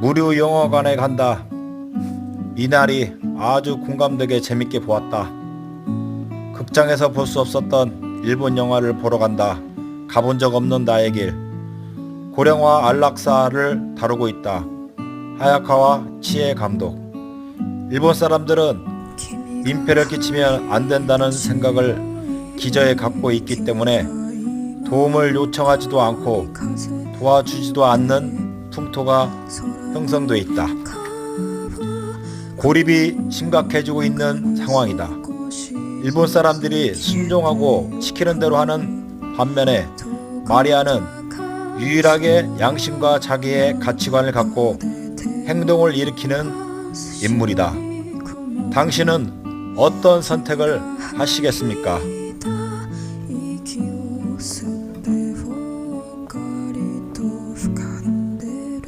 무료 영화관에 간다. 이날이 아주 공감되게 재밌게 보았다. 극장에서 볼 수 없었던 일본 영화를 보러 간다. 가본 적 없는 나의 길. 고령화 안락사를 다루고 있다. 하야카와 치에 감독. 일본 사람들은 민폐를 끼치면 안 된다는 생각을 기저에 갖고 있기 때문에 도움을 요청하지도 않고 도와주지도 않는 풍토가 형성돼 있다. 고립이 심각해지고 있는 상황이다. 일본 사람들이 순종하고 시키는 대로 하는 반면에 마리아는 유일하게 양심과 자기의 가치관을 갖고 행동을 일으키는 인물이다. 당신은 어떤 선택을 하시겠습니까?